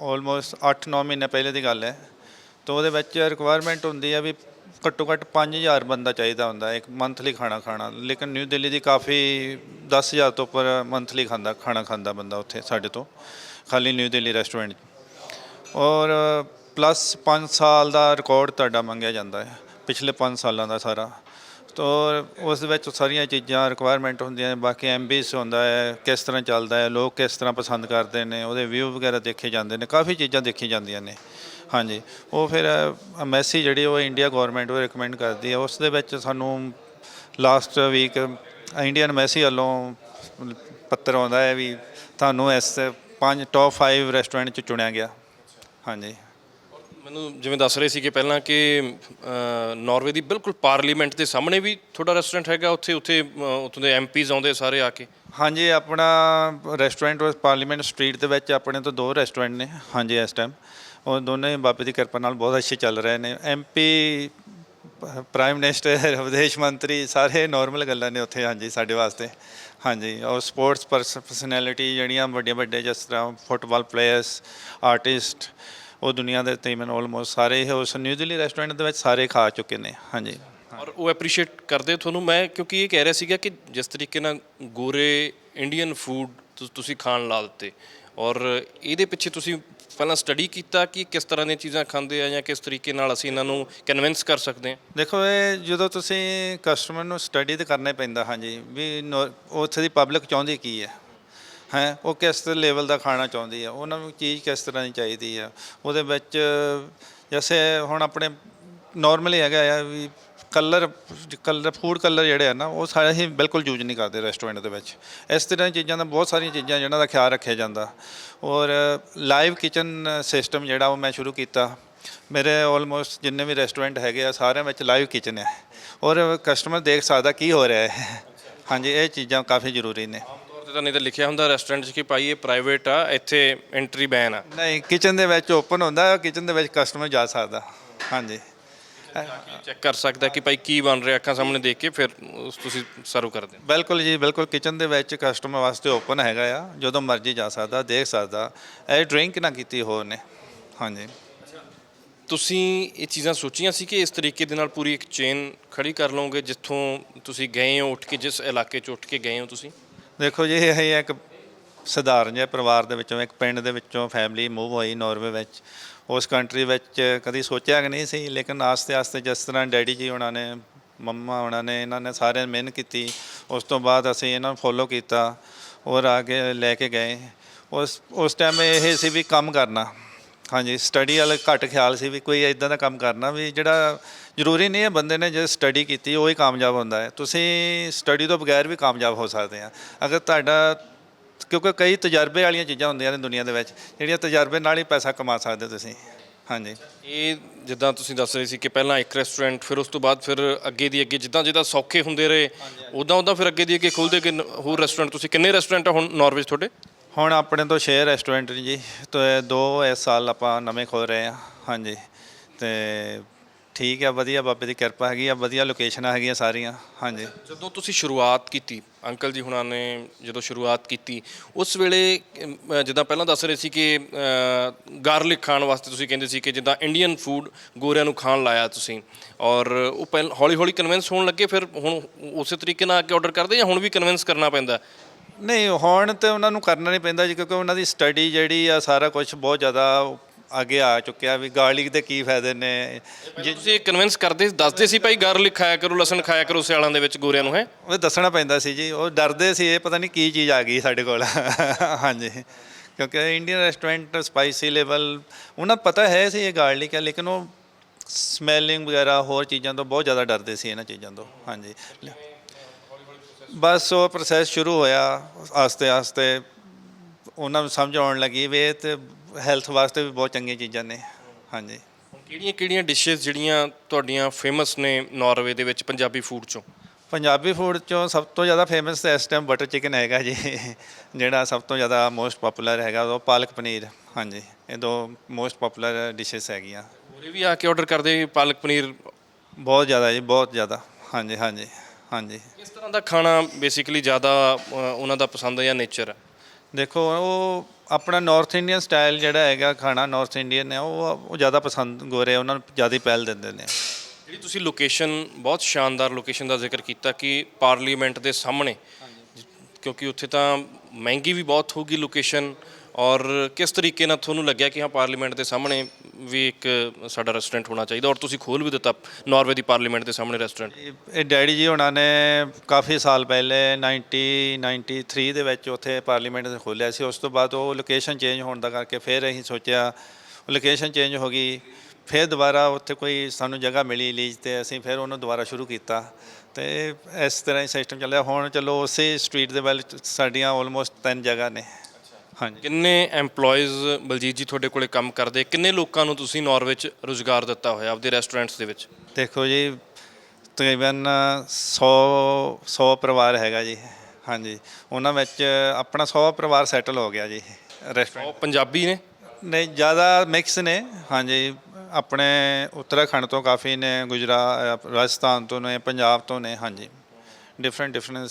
ਆਲਮੋਸਟ 8-9 ਮਹੀਨੇ ਪਹਿਲੇ ਦੀ ਗੱਲ ਹੈ। ਤਾਂ ਉਹਦੇ ਵਿੱਚ ਰਿਕੁਆਇਰਮੈਂਟ ਹੁੰਦੀ ਹੈ ਵੀ ਘੱਟੋ ਘੱਟ 5000 ਬੰਦਾ ਚਾਹੀਦਾ ਹੁੰਦਾ, ਇੱਕ ਮੰਥਲੀ ਖਾਣਾ ਖਾਣਾ। ਲੇਕਿਨ ਨਿਊ ਦਿੱਲੀ ਦੀ ਕਾਫੀ 10000 ਤੋਂ ਉੱਪਰ ਮੰਥਲੀ ਖਾਂਦਾ, ਖਾਣਾ ਖਾਂਦਾ ਬੰਦਾ ਉੱਥੇ ਸਾਡੇ ਤੋਂ। ਖਾਲੀ ਨਿਊ ਦਿੱਲੀ ਰੈਸਟੋਰੈਂਟ ਔਰ, ਪਲੱਸ 5 ਸਾਲ ਦਾ ਰਿਕਾਰਡ ਤੁਹਾਡਾ ਮੰਗਿਆ ਜਾਂਦਾ ਹੈ, ਪਿਛਲੇ 5 ਸਾਲਾਂ ਦਾ ਸਾਰਾ। ਤੋ, ਉਸ ਵਿੱਚ ਸਾਰੀਆਂ ਚੀਜ਼ਾਂ ਰਿਕੁਆਇਰਮੈਂਟ ਹੁੰਦੀਆਂ ਨੇ, ਬਾਕੀ ਐਮਬੀਸ ਹੁੰਦਾ ਹੈ, ਕਿਸ ਤਰ੍ਹਾਂ ਚੱਲਦਾ ਹੈ, ਲੋਕ ਕਿਸ ਤਰ੍ਹਾਂ ਪਸੰਦ ਕਰਦੇ ਨੇ, ਉਹਦੇ ਵਿਊ ਵਗੈਰਾ ਦੇਖੇ ਜਾਂਦੇ ਨੇ, ਕਾਫੀ ਚੀਜ਼ਾਂ ਦੇਖੀਆਂ ਜਾਂਦੀਆਂ ਨੇ। ਹਾਂਜੀ, ਉਹ ਫਿਰ ਮੈਸੀ ਜਿਹੜੀ ਉਹ ਇੰਡੀਆ ਗਵਰਨਮੈਂਟ ਉਹ ਰეკਮੈਂਡ ਕਰਦੀ ਹੈ। ਉਸ ਦੇ ਵਿੱਚ ਸਾਨੂੰ ਲਾਸਟ ਵੀਕ ਇੰਡੀਅਨ ਮੈਸੀ ਵੱਲੋਂ ਪੱਤਰ ਆਉਂਦਾ ਹੈ ਵੀ ਤੁਹਾਨੂੰ ਇਸ ਪੰਜ ਟੌਪ 5 ਰੈਸਟੋਰੈਂਟ ਚ ਚੁਣਿਆ ਗਿਆ। ਹਾਂਜੀ। ਮੈਨੂੰ ਜਿਵੇਂ ਦੱਸ ਰਹੇ ਸੀ ਕਿ ਪਹਿਲਾਂ ਕਿ ਨਾਰਵੇ ਦੀ ਬਿਲਕੁਲ ਪਾਰਲੀਮੈਂਟ ਦੇ ਸਾਹਮਣੇ ਵੀ ਤੁਹਾਡਾ ਰੈਸਟੋਰੈਂਟ ਹੈਗਾ ਉੱਥੇ ਉੱਥੇ ਉੱਥੋਂ ਦੇ ਐਮਪੀਜ਼ ਆਉਂਦੇ ਸਾਰੇ ਆ ਕੇ। ਹਾਂਜੀ ਆਪਣਾ ਰੈਸਟੋਰੈਂਟ ਪਾਰਲੀਮੈਂਟ ਸਟਰੀਟ ਦੇ ਵਿੱਚ ਆਪਣੇ ਤੋਂ ਦੋ ਰੈਸਟੋਰੈਂਟ ਨੇ। ਹਾਂਜੀ ਇਸ ਟਾਈਮ ਉਹ ਦੋਨੇ ਬਾਬੇ ਦੀ ਕਿਰਪਾ ਨਾਲ ਬਹੁਤ ਅੱਛੇ ਚੱਲ ਰਹੇ ਨੇ। ਐਮਪੀ ਪ੍ਰਾਈਮ ਮਿਨਿਸਟਰ ਵਿਦੇਸ਼ ਮੰਤਰੀ ਸਾਰੇ ਨਾਰਮਲ ਗੱਲਾਂ ਨੇ ਉੱਥੇ ਹਾਂਜੀ ਸਾਡੇ ਵਾਸਤੇ। ਹਾਂਜੀ, ਔਰ ਸਪੋਰਟਸ ਪਰਸਨੈਲਿਟੀ ਜਿਹੜੀਆਂ ਵੱਡੇ ਵੱਡੇ ਜਿਸ ਤਰ੍ਹਾਂ ਫੁੱਟਬਾਲ ਪਲੇਅਰਸ ਆਰਟਿਸਟ ਉਹ ਦੁਨੀਆ ਦੇ ਤਕਰੀਬਨ ਆਲਮੋਸਟ ਸਾਰੇ ਹੀ ਉਸ ਨਿਊ ਦਿੱਲੀ ਰੈਸਟੋਰੈਂਟ ਦੇ ਵਿੱਚ ਸਾਰੇ ਖਾ ਚੁੱਕੇ ਨੇ, ਹਾਂਜੀ। ਔਰ ਉਹ ਐਪਰੀਸ਼ੀਏਟ ਕਰਦੇ ਤੁਹਾਨੂੰ, ਮੈਂ ਕਿਉਂਕਿ ਇਹ ਕਹਿ ਰਿਹਾ ਸੀਗਾ ਕਿ ਜਿਸ ਤਰੀਕੇ ਨਾਲ ਗੋਰੇ ਇੰਡੀਅਨ ਫੂਡ ਤੁਸੀਂ ਖਾਣ ਲਾ ਦਿੱਤੇ, ਔਰ ਇਹਦੇ ਪਿੱਛੇ ਤੁਸੀਂ ਪਹਿਲਾਂ ਸਟੱਡੀ ਕੀਤਾ ਕਿ ਕਿਸ ਤਰ੍ਹਾਂ ਦੀਆਂ ਚੀਜ਼ਾਂ ਖਾਂਦੇ ਆ ਜਾਂ ਕਿਸ ਤਰੀਕੇ ਨਾਲ ਅਸੀਂ ਇਹਨਾਂ ਨੂੰ ਕਨਵਿੰਸ ਕਰ ਸਕਦੇ ਹਾਂ? ਦੇਖੋ, ਇਹ ਜਦੋਂ ਤੁਸੀਂ ਕਸਟਮਰ ਨੂੰ ਸਟੱਡੀ ਤੇ ਕਰਨਾ ਹੀ ਪੈਂਦਾ, ਹਾਂਜੀ, ਵੀ ਨੋ- ਉੱਥੇ ਦੀ ਪਬਲਿਕ ਚਾਹੁੰਦੀ ਕੀ ਹੈ? ਹੈ, ਉਹ ਕਿਸ ਲੈਵਲ ਦਾ ਖਾਣਾ ਚਾਹੁੰਦੀ ਹੈ? ਉਹਨਾਂ ਨੂੰ ਚੀਜ਼ ਕਿਸ ਤਰ੍ਹਾਂ ਦੀ ਚਾਹੀਦੀ ਆ ਉਹਦੇ ਵਿੱਚ, ਜੈਸੇ ਹੁਣ ਆਪਣੇ ਨਾਰਮਲੀ ਹੈਗਾ ਆ ਵੀ ਕਲਰ ਕਲਰ ਫੂਡ ਕਲਰ ਜਿਹੜੇ ਆ ਨਾ ਉਹ ਸਾਰੇ ਹੀ ਬਿਲਕੁਲ ਯੂਜ਼ ਨਹੀਂ ਕਰਦੇ ਰੈਸਟੋਰੈਂਟ ਦੇ ਵਿੱਚ। ਇਸ ਤਰ੍ਹਾਂ ਦੀਆਂ ਚੀਜ਼ਾਂ ਦਾ ਬਹੁਤ ਸਾਰੀਆਂ ਚੀਜ਼ਾਂ ਜਿਹਨਾਂ ਦਾ ਖਿਆਲ ਰੱਖਿਆ ਜਾਂਦਾ। ਔਰ ਲਾਈਵ ਕਿਚਨ ਸਿਸਟਮ ਜਿਹੜਾ ਉਹ ਮੈਂ ਸ਼ੁਰੂ ਕੀਤਾ। ਮੇਰੇ ਆਲਮੋਸਟ ਜਿੰਨੇ ਵੀ ਰੈਸਟੋਰੈਂਟ ਹੈਗੇ ਆ ਸਾਰਿਆਂ ਵਿੱਚ ਲਾਈਵ ਕਿਚਨ ਹੈ। ਔਰ ਕਸਟਮਰ ਦੇਖ ਸਕਦਾ ਕੀ ਹੋ ਰਿਹਾ ਹੈ। ਹਾਂਜੀ ਇਹ ਚੀਜ਼ਾਂ ਕਾਫੀ ਜ਼ਰੂਰੀ ਨੇ। ਤੇ ਤਾਂ ਨਹੀਂ ਤਾਂ ਲਿਖਿਆ ਹੁੰਦਾ ਰੈਸਟੋਰੈਂਟ 'ਚ ਕਿ ਭਾਈ ਇਹ ਪ੍ਰਾਈਵੇਟ ਆ ਇੱਥੇ ਐਂਟਰੀ ਬੈਨ ਆ। ਨਹੀਂ ਕਿਚਨ ਦੇ ਵਿੱਚ ਓਪਨ ਹੁੰਦਾ ਕਿਚਨ ਦੇ ਵਿੱਚ ਕਸਟਮਰ ਜਾ ਸਕਦਾ। ਹਾਂਜੀ। ਚੈੱਕ ਕਰ ਸਕਦਾ ਕਿ ਭਾਈ ਕੀ ਬਣ ਰਿਹਾ ਅੱਖਾਂ ਸਾਹਮਣੇ ਦੇਖ ਕੇ ਫਿਰ ਉਸ ਤੁਸੀਂ ਸਰਵ ਕਰਦੇ ਹੋ। ਬਿਲਕੁਲ ਜੀ ਬਿਲਕੁਲ ਕਿਚਨ ਦੇ ਵਿੱਚ ਕਸਟਮਰ ਵਾਸਤੇ ਓਪਨ ਹੈਗਾ ਆ ਜਦੋਂ ਮਰਜ਼ੀ ਜਾ ਸਕਦਾ ਦੇਖ ਸਕਦਾ। ਇਹ ਡਰਿੰਕ ਨਾ ਕੀਤੀ ਹੋਰ ਨੇ ਹਾਂਜੀ। ਤੁਸੀਂ ਇਹ ਚੀਜ਼ਾਂ ਸੋਚੀਆਂ ਸੀ ਕਿ ਇਸ ਤਰੀਕੇ ਦੇ ਨਾਲ ਪੂਰੀ ਇੱਕ ਚੇਨ ਖੜੀ ਕਰ ਲਓਗੇ ਜਿੱਥੋਂ ਤੁਸੀਂ ਗਏ ਹੋ ਉੱਠ ਕੇ ਜਿਸ ਇਲਾਕੇ 'ਚ ਉੱਠ ਕੇ ਗਏ ਹੋ ਤੁਸੀਂ? ਦੇਖੋ ਜੀ ਇਹ ਇੱਕ ਸਧਾਰਨ ਜਿਹੇ ਪਰਿਵਾਰ ਦੇ ਵਿੱਚੋਂ ਇੱਕ ਪਿੰਡ ਦੇ ਵਿੱਚੋਂ ਫੈਮਿਲੀ ਮੂਵ ਹੋਈ ਨਾਰਵੇ ਵਿੱਚ। ਉਸ ਕੰਟਰੀ ਵਿੱਚ ਕਦੀ ਸੋਚਿਆ ਕਿ ਨਹੀਂ ਸੀ, ਲੇਕਿਨ ਆਸਤੇ ਆਸਤੇ ਜਿਸ ਤਰ੍ਹਾਂ ਡੈਡੀ ਜੀ ਉਹਨਾਂ ਨੇ, ਮੰਮਾ ਉਹਨਾਂ ਨੇ, ਇਹਨਾਂ ਨੇ ਸਾਰਿਆਂ ਮਿਹਨਤ ਕੀਤੀ, ਉਸ ਤੋਂ ਬਾਅਦ ਅਸੀਂ ਇਹਨਾਂ ਨੂੰ ਫੋਲੋ ਕੀਤਾ ਔਰ ਆਗੇ ਲੈ ਕੇ ਗਏ। ਉਸ ਉਸ ਟਾਈਮ ਇਹ ਸੀ ਵੀ ਕੰਮ ਕਰਨਾ। ਹਾਂਜੀ ਸਟੱਡੀ ਵਾਲਾ ਘੱਟ ਖਿਆਲ ਸੀ ਵੀ ਕੋਈ ਇਦਾਂ ਦਾ ਕੰਮ ਕਰਨਾ ਵੀ ਜਿਹੜਾ ਜ਼ਰੂਰੀ ਨਹੀਂ ਹੈ, ਬੰਦੇ ਨੇ ਜੇ ਸਟੱਡੀ ਕੀਤੀ ਉਹ ਹੀ ਕਾਮਯਾਬ ਹੁੰਦਾ ਹੈ। ਤੁਸੀਂ ਸਟੱਡੀ ਤੋਂ ਬਗੈਰ ਵੀ ਕਾਮਯਾਬ ਹੋ ਸਕਦੇ ਆ। ਅਗਰ ਤੁਹਾਡਾ ਕਿਉਂਕਿ ਕਈ ਤਜਰਬੇ ਵਾਲੀਆਂ ਚੀਜ਼ਾਂ ਹੁੰਦੀਆਂ ਨੇ ਦੁਨੀਆ ਦੇ ਵਿੱਚ ਜਿਹੜੀਆਂ ਤਜਰਬੇ ਨਾਲ ਹੀ ਪੈਸਾ ਕਮਾ ਸਕਦੇ ਹੋ ਤੁਸੀਂ। ਹਾਂਜੀ। ਇਹ ਜਿੱਦਾਂ ਤੁਸੀਂ ਦੱਸ ਰਹੇ ਸੀ ਕਿ ਪਹਿਲਾਂ ਇੱਕ ਰੈਸਟੋਰੈਂਟ ਫਿਰ ਉਸ ਤੋਂ ਬਾਅਦ ਫਿਰ ਅੱਗੇ ਦੀ ਅੱਗੇ ਜਿੱਦਾਂ ਜਿੱਦਾਂ ਸੌਖੇ ਹੁੰਦੇ ਰਹੇ ਉਦਾਂ ਉਦਾਂ ਫਿਰ ਅੱਗੇ ਦੀ ਅੱਗੇ ਖੁੱਲਦੇ ਕਿ ਹੋਰ ਰੈਸਟੋਰੈਂਟ ਤੁਸੀਂ ਕਿੰਨੇ ਰੈਸਟੋਰੈਂਟ ਹੁਣ ਨਾਰਵੇ 'ਚ ਤੁਹਾਡੇ? ਹੁਣ ਆਪਣੇ ਤੋਂ ਸ਼ੇਅਰ ਰੈਸਟੋਰੈਂਟ ਨੇ ਜੀ ਤੇ ਦੋ ਇਸ ਸਾਲ ਆਪਾਂ ਨਵੇਂ ਖੋਲ ਰਹੇ ਆ ਹਾਂਜੀ। ਤੇ ਠੀਕ ਹੈ ਵਧੀਆ ਬਾਬੇ ਦੀ ਕਿਰਪਾ ਹੈਗੀ ਆ ਵਧੀਆ ਲੋਕੇਸ਼ਨਾਂ ਹੈਗੀਆਂ ਸਾਰੀਆਂ ਹਾਂਜੀ। ਜਦੋਂ ਤੁਸੀਂ ਸ਼ੁਰੂਆਤ ਕੀਤੀ ਅੰਕਲ ਜੀ ਹੁਣਾਂ ਨੇ ਜਦੋਂ ਸ਼ੁਰੂਆਤ ਕੀਤੀ ਉਸ ਵੇਲੇ ਅਮ, ਜਿੱਦਾਂ ਪਹਿਲਾਂ ਦੱਸ ਰਹੇ ਸੀ ਕਿ ਗਾਰਲਿਕ ਖਾਣ ਵਾਸਤੇ ਤੁਸੀਂ ਕਹਿੰਦੇ ਸੀ ਕਿ ਜਿੱਦਾਂ ਇੰਡੀਅਨ ਫੂਡ ਗੋਰਿਆਂ ਨੂੰ ਖਾਣ ਲਾਇਆ ਤੁਸੀਂ ਔਰ ਉਹ ਪਹਿਲ ਹੌਲੀ ਹੌਲੀ ਕਨਵਿੰਸ ਹੋਣ ਲੱਗੇ ਫਿਰ ਹੁਣ ਉਸੇ ਤਰੀਕੇ ਨਾਲ ਅੱਗੇ ਆਰਡਰ ਕਰਦੇ ਜਾਂ ਹੁਣ ਵੀ ਕਨਵਿੰਸ ਕਰਨਾ ਪੈਂਦਾ? ਨਹੀਂ ਹੁਣ ਤੇ ਉਹਨਾਂ ਨੂੰ ਕਰਨਾ ਨਹੀਂ ਪੈਂਦਾ ਜੀ ਕਿਉਂਕਿ ਉਹਨਾਂ ਦੀ ਸਟੱਡੀ ਜਿਹੜੀ ਆ ਸਾਰਾ ਕੁਝ ਬਹੁਤ ਜ਼ਿਆਦਾ ਅੱਗੇ ਆ ਚੁੱਕਿਆ ਵੀ ਗਾਰਲਿਕ ਦੇ ਕੀ ਫਾਇਦੇ ਨੇ? ਜੇ ਤੁਸੀਂ ਕਨਵਿੰਸ ਕਰਦੇ ਦੱਸਦੇ ਸੀ ਭਾਈ ਗਾਰਲਿਕ ਖਾਇਆ ਕਰੋ ਲਸਣ ਖਾਇਆ ਕਰੋ ਸਿਆਲਾਂ ਦੇ ਵਿੱਚ ਗੋਰਿਆਂ ਨੂੰ ਹੈ? ਉਹ ਦੱਸਣਾ ਪੈਂਦਾ ਸੀ ਜੀ ਉਹ ਡਰਦੇ ਸੀ ਇਹ ਪਤਾ ਨਹੀਂ ਕੀ ਚੀਜ਼ ਆ ਗਈ ਸਾਡੇ ਕੋਲ। ਹਾਂਜੀ। ਕਿਉਂਕਿ ਇੰਡੀਅਨ ਰੈਸਟੋਰੈਂਟ ਸਪਾਈਸੀ ਲੈਵਲ ਉਹਨਾਂ ਪਤਾ ਹੈ ਸੀ ਇਹ ਗਾਰਲਿਕ ਹੈ ਲੇਕਿਨ ਉਹ ਸਮੈਲਿੰਗ ਵਗੈਰਾ ਹੋਰ ਚੀਜ਼ਾਂ ਤੋਂ ਬਹੁਤ ਜ਼ਿਆਦਾ ਡਰਦੇ ਸੀ ਇਹਨਾਂ ਚੀਜ਼ਾਂ ਤੋਂ। ਹਾਂਜੀ। ਬਸ ਉਹ ਪ੍ਰੋਸੈਸ ਸ਼ੁਰੂ ਹੋਇਆ ਆਸਤੇ ਆਸਤੇ ਉਹਨਾਂ ਨੂੰ ਸਮਝ ਆਉਣ ਲੱਗੀ ਵੀ ਤੇ ਹੈਲਥ ਵਾਸਤੇ ਵੀ ਬਹੁਤ ਚੰਗੀਆਂ ਚੀਜ਼ਾਂ ਨੇ। ਹਾਂਜੀ। ਕਿਹੜੀਆਂ ਕਿਹੜੀਆਂ ਡਿਸ਼ਸ ਜਿਹੜੀਆਂ ਤੁਹਾਡੀਆਂ ਫੇਮਸ ਨੇ ਨਾਰਵੇ ਦੇ ਵਿੱਚ ਪੰਜਾਬੀ ਫੂਡ ਚੋਂ? ਪੰਜਾਬੀ ਫੂਡ ਚੋਂ ਸਭ ਤੋਂ ਜ਼ਿਆਦਾ ਫੇਮਸ ਇਸ ਟਾਈਮ ਬਟਰ ਚਿਕਨ ਹੈਗਾ ਜੀ। ਜਿਹੜਾ ਸਭ ਤੋਂ ਜ਼ਿਆਦਾ ਮੋਸਟ ਪਪੂਲਰ ਹੈਗਾ ਉਹ ਪਾਲਕ ਪਨੀਰ। ਹਾਂਜੀ ਇਹ ਦੋ ਮੋਸਟ ਪਪੂਲਰ ਡਿਸ਼ਸ ਹੈਗੀਆਂ। ਹੋਰੇ ਵੀ ਆ ਕੇ ਆਰਡਰ ਕਰਦੇ ਪਾਲਕ ਪਨੀਰ? ਬਹੁਤ ਜ਼ਿਆਦਾ ਜੀ ਬਹੁਤ ਜ਼ਿਆਦਾ। ਹਾਂਜੀ ਹਾਂਜੀ ਹਾਂਜੀ। ਕਿਸ ਤਰ੍ਹਾਂ ਦਾ ਖਾਣਾ ਬੇਸਿਕਲੀ ਜ਼ਿਆਦਾ ਉਹਨਾਂ ਦਾ ਪਸੰਦ ਜਾਂ ਨੇਚਰ ਹੈ? ਦੇਖੋ ਉਹ ਆਪਣਾ ਨਾਰਥ ਇੰਡੀਅਨ ਸਟਾਈਲ ਜਿਹੜਾ ਹੈਗਾ ਖਾਣਾ ਨਾਰਥ ਇੰਡੀਅਨ ਹੈ ਉਹ ਉਹ ਜ਼ਿਆਦਾ ਪਸੰਦ ਗੋਰੇ ਉਹਨਾਂ ਨੂੰ ਜ਼ਿਆਦਾ ਪਹਿਲ ਦਿੰਦੇ ਨੇ। ਜਿਹੜੀ ਤੁਸੀਂ ਲੋਕੇਸ਼ਨ ਬਹੁਤ ਸ਼ਾਨਦਾਰ ਲੋਕੇਸ਼ਨ ਦਾ ਜ਼ਿਕਰ ਕੀਤਾ ਕਿ ਪਾਰਲੀਮੈਂਟ ਦੇ ਸਾਹਮਣੇ ਕਿਉਂਕਿ ਉੱਥੇ ਤਾਂ ਮਹਿੰਗੀ ਵੀ ਬਹੁਤ ਹੋਊਗੀ ਲੋਕੇਸ਼ਨ ਔਰ ਕਿਸ ਤਰੀਕੇ ਨਾਲ ਤੁਹਾਨੂੰ ਲੱਗਿਆ ਕਿ ਹਾਂ ਪਾਰਲੀਮੈਂਟ ਦੇ ਸਾਹਮਣੇ ਵੀ ਇੱਕ ਸਾਡਾ ਰੈਸਟੋਰੈਂਟ ਹੋਣਾ ਚਾਹੀਦਾ ਔਰ ਤੁਸੀਂ ਖੋਲ ਵੀ ਦਿੱਤਾ ਨਾਰਵੇ ਦੀ ਪਾਰਲੀਮੈਂਟ ਦੇ ਸਾਹਮਣੇ ਰੈਸਟੋਰੈਂਟ? ਇਹ ਡੈਡੀ ਜੀ ਉਹਨਾਂ ਨੇ ਕਾਫੀ ਸਾਲ ਪਹਿਲੇ 1993 ਦੇ ਵਿੱਚ ਉੱਥੇ ਪਾਰਲੀਮੈਂਟ ਦੇ ਖੋਲ੍ਹਿਆ ਸੀ। ਉਸ ਤੋਂ ਬਾਅਦ ਉਹ ਲੋਕੇਸ਼ਨ ਚੇਂਜ ਹੋਣ ਦਾ ਕਰਕੇ ਫਿਰ ਅਸੀਂ ਸੋਚਿਆ ਲੋਕੇਸ਼ਨ ਚੇਂਜ ਹੋ ਗਈ। ਫਿਰ ਦੁਬਾਰਾ ਉੱਥੇ ਕੋਈ ਸਾਨੂੰ ਜਗ੍ਹਾ ਮਿਲੀ ਲੀਜ਼ ਤੇ, ਅਸੀਂ ਫਿਰ ਉਹਨੂੰ ਦੁਬਾਰਾ ਸ਼ੁਰੂ ਕੀਤਾ। ਤੇ ਇਸ ਤਰ੍ਹਾਂ ਹੀ ਸਿਸਟਮ ਚੱਲਿਆ। ਹੁਣ ਚਲੋ ਉਸੇ ਸਟਰੀਟ ਦੇ ਵੱਲ ਸਾਡੀਆਂ ਆਲਮੋਸਟ ਤਿੰਨ ਜਗ੍ਹਾ ਨੇ। ਹਾਂਜੀ। ਕਿੰਨੇ EMPLOYEES ਬਲਜੀਤ ਜੀ ਤੁਹਾਡੇ ਕੋਲੇ ਕੰਮ ਕਰਦੇ? ਕਿੰਨੇ ਲੋਕਾਂ ਨੂੰ ਤੁਸੀਂ ਨਾਰਵੇ 'ਚ ਰੋਜ਼ਗਾਰ ਦਿੱਤਾ ਹੋਇਆ ਆਪਦੇ ਰੈਸਟੋਰੈਂਟਸ ਦੇ ਵਿੱਚ? ਦੇਖੋ ਜੀ ਤਕਰੀਬਨ 100 100 ਪਰਿਵਾਰ ਹੈਗਾ ਜੀ। ਹਾਂਜੀ। ਉਹਨਾਂ ਵਿੱਚ ਆਪਣਾ 100 ਪਰਿਵਾਰ ਸੈਟਲ ਹੋ ਗਿਆ ਜੀ ਰੈਸਟੋਰੈਂਟ ਉਹ ਪੰਜਾਬੀ ਨੇ? ਨਹੀਂ ਜ਼ਿਆਦਾ ਮਿਕਸ ਨੇ। ਹਾਂਜੀ। ਆਪਣੇ ਉੱਤਰਾਖੰਡ ਤੋਂ ਕਾਫੀ ਨੇ ਗੁਜਰਾਤ ਰਾਜਸਥਾਨ ਤੋਂ ਨੇ ਪੰਜਾਬ ਤੋਂ ਨੇ। ਹਾਂਜੀ। ਡਿਫਰੈਂਟ ਡਿਫਰੈਂਟ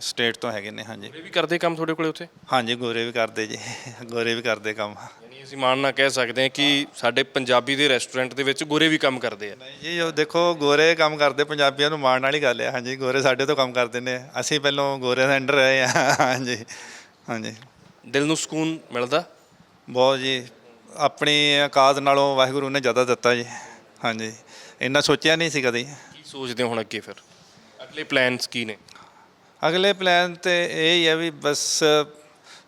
ਸਟੇਟ ਤੋਂ ਹੈਗੇ ਨੇ ਹਾਂਜੀ। ਇਹ ਵੀ ਕਰਦੇ ਕੰਮ ਤੁਹਾਡੇ ਕੋਲੇ ਉੱਥੇ? ਹਾਂਜੀ ਗੋਰੇ ਵੀ ਕਰਦੇ ਜੀ। ਗੋਰੇ ਵੀ ਕਰਦੇ ਕੰਮ। ਯਾਨੀ ਅਸੀਂ ਮਾਣ ਨਾਲ ਕਹਿ ਸਕਦੇ ਹਾਂ ਕਿ ਸਾਡੇ ਪੰਜਾਬੀ ਦੇ ਰੈਸਟੋਰੈਂਟ ਦੇ ਵਿੱਚ ਗੋਰੇ ਵੀ ਕੰਮ ਕਰਦੇ ਆ। ਜੀ ਉਹ ਦੇਖੋ ਗੋਰੇ ਕੰਮ ਕਰਦੇ ਪੰਜਾਬੀਆਂ ਨੂੰ ਮਾਣ ਵਾਲੀ ਗੱਲ ਹੈ ਹਾਂਜੀ। ਗੋਰੇ ਸਾਡੇ ਤੋਂ ਕੰਮ ਕਰਦੇ ਨੇ। ਅਸੀਂ ਪਹਿਲਾਂ ਗੋਰੇ ਦੇ ਅੰਡਰ ਰਹੇ ਹਾਂ ਹਾਂਜੀ। ਹਾਂਜੀ। ਦਿਲ ਨੂੰ ਸਕੂਨ ਮਿਲਦਾ? ਬਹੁਤ ਜੀ। ਆਪਣੀ ਔਕਾਤ ਨਾਲੋਂ ਵਾਹਿਗੁਰੂ ਨੇ ਜ਼ਿਆਦਾ ਦਿੱਤਾ ਜੀ ਹਾਂਜੀ। ਇੰਨਾ ਸੋਚਿਆ ਨਹੀਂ ਸੀ ਕਦੇ। ਕੀ ਸੋਚਦੇ ਹੁਣ ਅੱਗੇ ਫਿਰ? ਅਗਲੇ ਪਲਾਨਸ ਕੀ ਨੇ? ਅਗਲੇ ਪਲਾਨ ਤੇ ਇਹ ਹੀ ਹੈ ਵੀ ਬਸ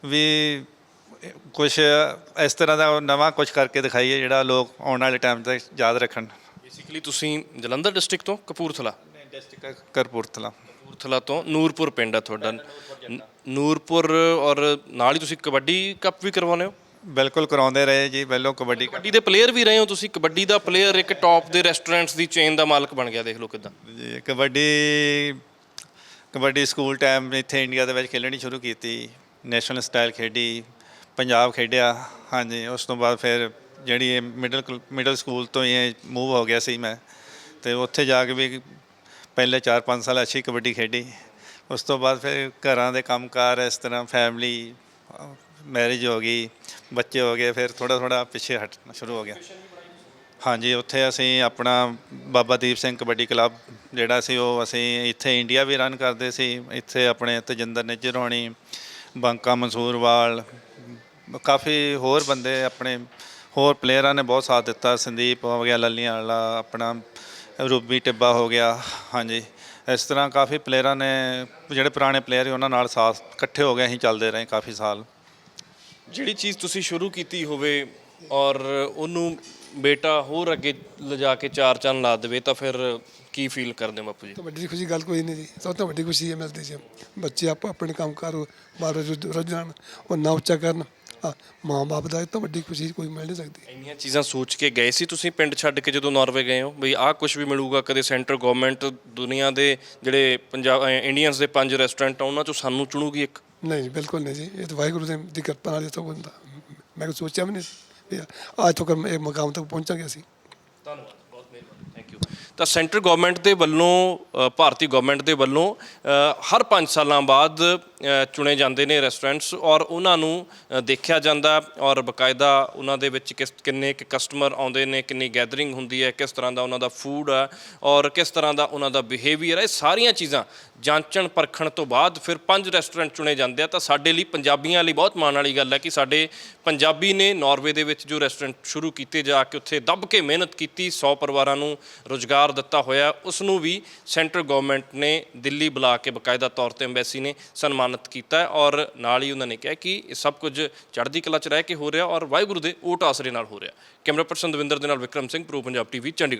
ਵੀ ਕੁਝ ਇਸ ਤਰ੍ਹਾਂ ਦਾ ਨਵਾਂ ਕੁਝ ਕਰਕੇ ਦਿਖਾਈਏ ਜਿਹੜਾ ਲੋਕ ਆਉਣ ਵਾਲੇ ਟਾਈਮ ਤੱਕ ਯਾਦ ਰੱਖਣ। ਬੇਸਿਕਲੀ ਤੁਸੀਂ ਜਲੰਧਰ ਡਿਸਟ੍ਰਿਕਟ ਤੋਂ ਕਪੂਰਥਲਾ? ਡਿਸਟ੍ਰਿਕਟ ਕਰਪੂਰਥਲਾ। ਕਪੂਰਥਲਾ ਤੋਂ ਨੂਰਪੁਰ ਪਿੰਡ ਆ ਤੁਹਾਡਾ। ਨੂਰਪੁਰ ਔਰ ਨਾਲ ਹੀ ਤੁਸੀਂ ਕਬੱਡੀ ਕੱਪ ਵੀ ਕਰਵਾਉਂਦੇ ਹੋ? ਬਿਲਕੁਲ ਕਰਾਉਂਦੇ ਰਹੇ ਜੀ ਪਹਿਲਾਂ ਕਬੱਡੀ ਕਬੱਡੀ ਦੇ ਪਲੇਅਰ ਵੀ ਰਹੇ ਹੋ ਤੁਸੀਂ? ਕਬੱਡੀ ਦਾ ਪਲੇਅਰ ਇੱਕ ਟੌਪ ਦੇ ਰੈਸਟੋਰੈਂਟਸ ਦੀ ਚੇਨ ਦਾ ਮਾਲਕ ਬਣ ਗਿਆ ਦੇਖ ਲਓ ਕਿਦਾਂ। ਜੀ ਕਬੱਡੀ ਕਬੱਡੀ ਸਕੂਲ ਟਾਈਮ ਇੱਥੇ ਇੰਡੀਆ ਦੇ ਵਿੱਚ ਖੇਲਣੀ ਸ਼ੁਰੂ ਕੀਤੀ ਨੈਸ਼ਨਲ ਸਟਾਈਲ ਖੇਡੀ ਪੰਜਾਬ ਖੇਡਿਆ ਹਾਂਜੀ ਉਸ ਤੋਂ ਬਾਅਦ ਫਿਰ ਜਿਹੜੀ ਇਹ ਮਿਡਲ ਮਿਡਲ ਸਕੂਲ ਤੋਂ ਇਹ ਮੂਵ ਹੋ ਗਿਆ ਸੀ ਮੈਂ ਤੇ ਉੱਥੇ ਜਾ ਕੇ ਵੀ ਪਹਿਲੇ 4-5 ਸਾਲ ਅੱਛੀ ਕਬੱਡੀ ਖੇਡੀ ਉਸ ਤੋਂ ਬਾਅਦ ਫਿਰ ਘਰਾਂ ਦੇ ਕੰਮਕਾਰ ਇਸ ਤਰ੍ਹਾਂ ਫੈਮਿਲੀ ਮੈਰਿਜ ਹੋ ਗਈ, ਬੱਚੇ ਹੋ ਗਏ, ਫਿਰ ਥੋੜਾ ਥੋੜਾ ਪਿੱਛੇ ਹਟਣਾ ਸ਼ੁਰੂ ਹੋ ਗਿਆ। ਹਾਂਜੀ, ਉੱਥੇ ਅਸੀਂ ਆਪਣਾ ਬਾਬਾ ਦੀਪ ਸਿੰਘ ਕਬੱਡੀ ਕਲੱਬ ਜਿਹੜਾ ਸੀ, ਉਹ ਅਸੀਂ ਇੱਥੇ ਇੰਡੀਆ ਵੀ ਰਨ ਕਰਦੇ ਸੀ। ਇੱਥੇ ਆਪਣੇ ਤਜਿੰਦਰ ਨਿੱਜਰ ਬੰਕਾ ਮਨਸੂਰਵਾਲ, ਕਾਫੀ ਹੋਰ ਬੰਦੇ ਆਪਣੇ ਹੋਰ ਪਲੇਅਰਾਂ ਨੇ ਬਹੁਤ ਸਾਥ ਦਿੱਤਾ। ਸੰਦੀਪ ਹੋ ਗਿਆ ਲੱਲੀਆਂ ਵਾਲਾ ਆਪਣਾ ਰੂਬੀ ਟਿੱਬਾ ਹੋ ਗਿਆ, ਹਾਂਜੀ। ਇਸ ਤਰ੍ਹਾਂ ਕਾਫੀ ਪਲੇਅਰਾਂ ਨੇ, ਜਿਹੜੇ ਪੁਰਾਣੇ ਪਲੇਅਰ ਸੀ, ਉਹਨਾਂ ਨਾਲ ਸਾਥ ਇਕੱਠੇ ਹੋ ਗਏ, ਅਸੀਂ ਚੱਲਦੇ ਰਹੇ ਕਾਫੀ ਸਾਲ। ਜਿਹੜੀ ਚੀਜ਼ ਤੁਸੀਂ ਸ਼ੁਰੂ ਕੀਤੀ ਹੋਵੇ ਔਰ ਉਹਨੂੰ ਬੇਟਾ ਹੋਰ ਅੱਗੇ ਲਿਜਾ ਕੇ ਚਾਰ ਚੰਨ ਲਾ ਦੇਵੇ ਤਾਂ ਫਿਰ ਕੀ ਫੀਲ ਕਰਦੇ ਹੋ ਬਾਪੂ ਜੀ? ਤਾਂ ਵੱਡੀ ਖੁਸ਼ੀ ਗੱਲ ਕੋਈ ਨਹੀਂ ਜੀ। ਸਭ ਤੋਂ ਵੱਡੀ ਖੁਸ਼ੀ ਹੈ ਮਿਲਦੀ ਜੀ ਬੱਚੇ ਆਪੋ ਆਪਣੇ ਕੰਮ ਕਰ ਬਾਹਰ ਰੁੱਝ ਜਾਣ ਉਹ ਨਾ ਉੱਚਾ ਕਰਨ। ਆ, ਮਾਂ ਬਾਪ ਦਾ ਇਹ ਤੋਂ ਵੱਡੀ ਖੁਸ਼ੀ ਕੋਈ ਮਿਲ ਨਹੀਂ ਸਕਦੀ। ਇੰਨੀਆਂ ਚੀਜ਼ਾਂ ਸੋਚ ਕੇ ਗਏ ਸੀ ਤੁਸੀਂ ਪਿੰਡ ਛੱਡ ਕੇ ਜਦੋਂ ਨਾਰਵੇ ਗਏ ਹੋ? ਬਈ ਆਹ ਕੁਝ ਵੀ ਮਿਲੂਗਾ ਕਦੇ ਸੈਂਟਰ ਗਵਰਨਮੈਂਟ ਦੁਨੀਆ ਦੇ ਜਿਹੜੇ ਪੰਜਾਬ ਇੰਡੀਅਨਸ ਦੇ ਪੰਜ ਰੈਸਟੋਰੈਂਟ ਆ ਉਹਨਾਂ ਚੋਂ ਸਾਨੂੰ ਚੁਣੂਗੀ ਇੱਕ? ਨਹੀਂ ਜੀ ਬਿਲਕੁਲ ਨਹੀਂ ਜੀ। ਇਹ ਤਾਂ ਵਾਹਿਗੁਰੂ ਦੇ ਦੀ ਕਿਰਪਾ ਨਾਲ ਇਹ ਤੋਂ ਹੁੰਦਾ। ਮੈਂ ਕੋਈ ਸੋਚਿਆ ਵੀ ਨਹੀਂ ਸੀ। ਵੀ ਅੱਜ ਤੱਕ ਇਹ ਮਕਾਮ ਤੱਕ ਪਹੁੰਚਾਂਗੇ ਅਸੀਂ। ਧੰਨਵਾਦ ਬਹੁਤ ਮਿਹਰਬਾਨੀ। ਥੈਂਕ ਯੂ ਤਾਂ ਸੈਂਟਰ ਗਵਰਨਮੈਂਟ ਦੇ ਵੱਲੋਂ ਅ, ਭਾਰਤੀ ਗਵਰਨਮੈਂਟ ਦੇ ਵੱਲੋਂ ਅ, ਹਰ 5 ਸਾਲਾਂ ਬਾਅਦ ਚੁਣੇ ਜਾਂਦੇ ਨੇ ਰੈਸਟੋਰੈਂਟਸ ਔਰ ਉਹਨਾਂ ਨੂੰ ਦੇਖਿਆ ਜਾਂਦਾ ਔਰ ਬਕਾਇਦਾ ਉਹਨਾਂ ਦੇ ਵਿੱਚ ਕਿਸ, ਕਿੰਨੇ ਕੁ ਕਸਟਮਰ ਆਉਂਦੇ ਨੇ, ਕਿੰਨੀ ਗੈਦਰਿੰਗ ਹੁੰਦੀ ਹੈ, ਕਿਸ ਤਰ੍ਹਾਂ ਦਾ ਉਹਨਾਂ ਦਾ ਫੂਡ ਆ ਔਰ ਕਿਸ ਤਰ੍ਹਾਂ ਦਾ ਉਹਨਾਂ ਦਾ ਬਿਹੇਵੀਅਰ ਹੈ ਇਹ ਸਾਰੀਆਂ ਚੀਜ਼ਾਂ ਜਾਂਚਣ ਪਰਖਣ ਤੋਂ ਬਾਅਦ ਫਿਰ ਪੰਜ ਰੈਸਟੋਰੈਂਟ ਚੁਣੇ ਜਾਂਦੇ ਆ। ਤਾਂ ਸਾਡੇ ਲਈ ਪੰਜਾਬੀਆਂ ਲਈ ਬਹੁਤ ਮਾਣ ਵਾਲੀ ਗੱਲ ਹੈ ਕਿ ਸਾਡੇ ਪੰਜਾਬੀ ਨੇ ਨਾਰਵੇ ਦੇ ਵਿੱਚ ਜੋ ਰੈਸਟੋਰੈਂਟ ਸ਼ੁਰੂ ਕੀਤੇ ਜਾ ਕੇ ਉੱਥੇ ਦੱਬ ਕੇ ਮਿਹਨਤ ਕੀਤੀ 100 ਪਰਿਵਾਰਾਂ ਨੂੰ ਰੋਜ਼ਗਾਰ ਦਿੱਤਾ ਹੋਇਆ ਉਸ ਨੂੰ ਵੀ ਸੈਂਟਰ ਗਵਰਨਮੈਂਟ ਨੇ ਦਿੱਲੀ ਬੁਲਾ ਕੇ ਬਕਾਇਦਾ ਤੌਰ ਤੇ ਐਮਬੈਸੀ ਨੇ ਸਨਮਾਨ ਸਨਮਾਨਿਤ ਕੀਤਾ ਹੈ ਔਰ ਨਾਲ ਹੀ ਉਹਨਾਂ ਨੇ ਕਿਹਾ ਕਿ ਇਹ ਸਭ ਕੁਝ ਚੜ੍ਹਦੀ ਕਲਾ 'ਚ ਰਹਿ ਕੇ ਹੋ ਰਿਹਾ ਔਰ ਵਾਹਿਗੁਰੂ ਦੇ ਓਟ ਆਸਰੇ ਨਾਲ ਹੋ ਰਿਹਾ। ਕੈਮਰਾ ਪਰਸਨ ਦਵਿੰਦਰ ਦੇ ਨਾਲ ਵਿਕਰਮ ਸਿੰਘ, ਪ੍ਰੋ ਪੰਜਾਬ ਟੀਵੀ, ਚੰਡੀਗੜ੍ਹ।